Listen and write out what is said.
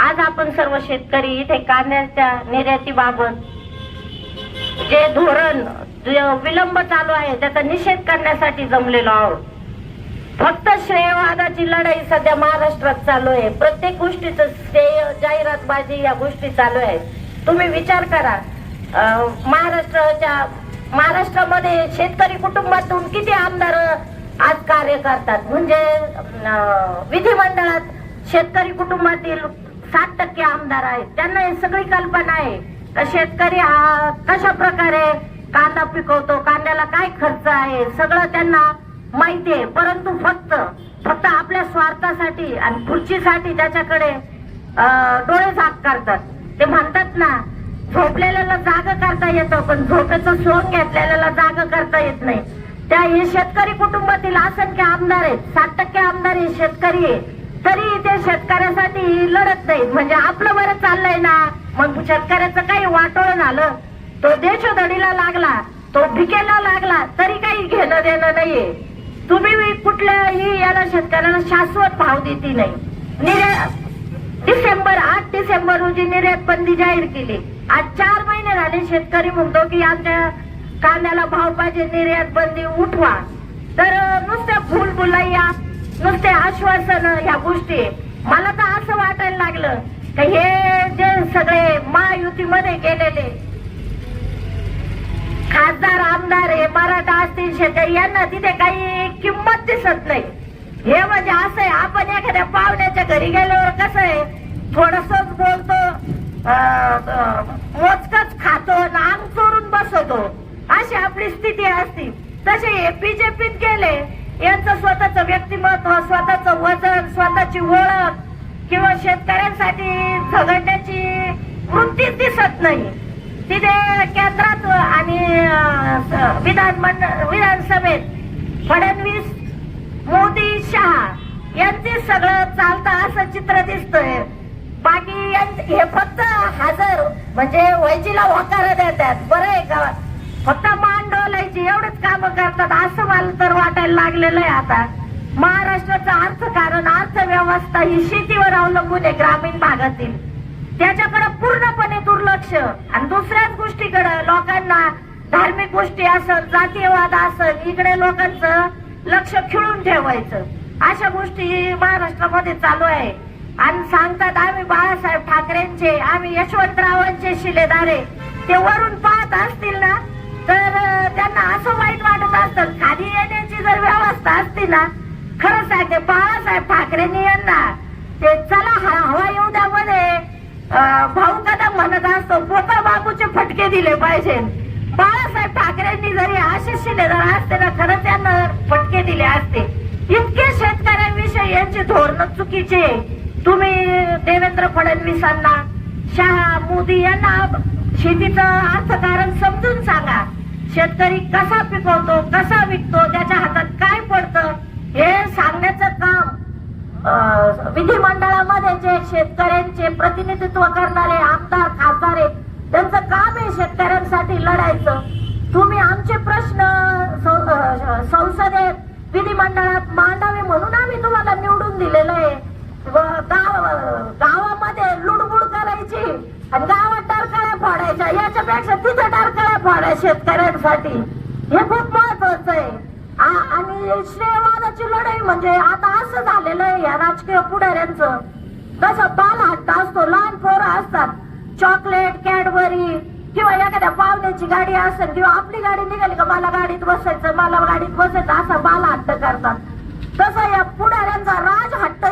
आज आपण सर्व शेतकरी इथे कांद्याच्या निर्यातीबाबत जे धोरण विलंब चालू आहे त्याचा निषेध करण्यासाठी जमलेलो आहोत. फक्त श्रेयवादाची लढाई सध्या महाराष्ट्रात चालू आहे. प्रत्येक गोष्टीचं श्रेय जाहिरातबाजी या गोष्टी चालू आहेत. तुम्ही विचार करा महाराष्ट्राच्या महाराष्ट्रामध्ये शेतकरी कुटुंबातून किती आमदार आज कार्य करतात? म्हणजे विधिमंडळात शेतकरी कुटुंबातील सात टक्के आमदार आहेत. त्यांना हे सगळी कल्पना आहे. का शेतकरी हा कशा प्रकारे कांदा पिकवतो कांद्याला काय खर्च आहे सगळं त्यांना माहिती आहे. परंतु फक्त फक्त आपल्या स्वार्थासाठी आणि खुर्चीसाठी त्याच्याकडे डोळे झाक करतात. ते म्हणतात ना झोपलेल्याला जाग करता येतं पण झोपेचं सोन घेतलेल्याला जाग करता येत नाही. त्या हे शेतकरी कुटुंबातील असंख्य आमदार आहेत. सात टक्के आमदार हे शेतकरी आहे तरी ते शेतकऱ्यासाठी लढत नाहीत. म्हणजे आपलं बरं चाललंय ना मग शेतकऱ्याचं काही वाटोळ आलं तो देशोधडीला लागला तो भिकेला लागला तरी काही घेणं देणं नाहीये. तुम्ही कुठल्याही याला शेतकऱ्याला शाश्वत भाव देती नाही. निर्या- डिसेंबर आठ डिसेंबर रोजी निर्यात बंदी जाहीर केली. आज चार महिने झाले शेतकरी म्हणतो की आमच्या कांद्याला भाव पाहिजे निर्यात बंदी उठवा. तर नुसत्या फुल बुलाइया नुसते आश्वासन ह्या गोष्टी. मला तर असं वाटायला लागलं का हे जे सगळे महायुतीमध्ये गेलेले खासदार आमदार हे मराठा असतील शेतकरी यांना तिथे काही किंमत दिसत नाही. हे म्हणजे असं आहे आपण एखाद्या पाहुण्याच्या घरी गेल्यावर कसं आहे थोडस बोलतो मोजकच खातो आणि अंग चोरून बसवतो. अशी आपली स्थिती असती. तसे हे बीजेपीत गेले यांचं स्वतःच व्यक्तिमत्व स्वतःच वजन स्वतःची ओळख किंवा शेतकऱ्यांसाठी झगडण्याची वृत्तीच दिसत नाही. तिथे केंद्रात आणि विधान मंडळ विधानसभेत फडणवीस मोदी शहा यांचे सगळं चालतं असं चित्र दिसतंय. बाकी हे फक्त हजर म्हणजे वैजीला होकार देतात. बरं आहे का? फक्त मा करायची एवढेच काम करतात. असं मला तर वाटायला लागलेलं आहे आता. महाराष्ट्राचं अर्थकारण अर्थव्यवस्था ही शेतीवर अवलंबून आहे ग्रामीण भागातील. त्याच्याकडे पूर्णपणे दुर्लक्ष. आणि दुसऱ्याच गोष्टीकडे लोकांना धार्मिक गोष्टी असत जातीयवाद असत इकडे लोकांचं लक्ष खिळून ठेवायचं. अशा गोष्टी महाराष्ट्रामध्ये चालू आहे. आणि सांगतात आम्ही बाळासाहेब ठाकरेंचे आम्ही यशवंतरावांचे शिलेदारे ते वरून पाहत असतील ना वाईट खाली येण्याची जर व्यवस्था असती ना खरं सांगते बाळासाहेब ठाकरेंनी यांना ते चला हवा येऊ द्या मध्ये भाऊ कदम म्हणत असतो गोपाळ बाबूचे फटके दिले पाहिजे. बाळासाहेब ठाकरेंनी जरी आशिष शिलेदार असते ना खरंच त्यांना फटके दिले असते. इतके शेतकऱ्यांविषयी यांचे धोरण चुकीचे तुम्ही देवेंद्र फडणवीसांना शहा मोदी यांना शेतीचं अर्थकारण समजून सांगा. शेतकरी कसा पिकवतो कसा विकतो त्याच्या हातात काय पडतं हे सांगण्याचं काम विधिमंडळामध्ये जे शेतकऱ्यांचे प्रतिनिधित्व करणारे आमदार खासदार आहेत त्यांचं काम आहे शेतकऱ्यांसाठी लढायचं. तुम्ही आमचे प्रश्न संसदेत विधिमंडळात मांडावे म्हणून आम्ही तुम्हाला निवडून दिलेलं आहे. व गाव गावामध्ये लुडबुड करायची आणि गावात टारकाळ्या फोडायच्या याच्यापेक्षा तिथं टारकाळ्या पाण्या शेतकऱ्यांसाठी. हे खूप महत्वाचं आहे. आणि श्रेयवादाची लढाई म्हणजे आता असं झालेलं आहे या राजकीय पुढाऱ्यांचं. जसं बाल हट्ट असतो लहान पोरं असतात. चॉकलेट कॅडबरी किंवा एखाद्या पाहुण्याची गाडी असेल किंवा आपली गाडी निघाली का मला गाडीत बसायचं मला गाडीत बसायचं असा बाल हट्ट करतात. तसं या पुढाऱ्यांचा राज हट्ट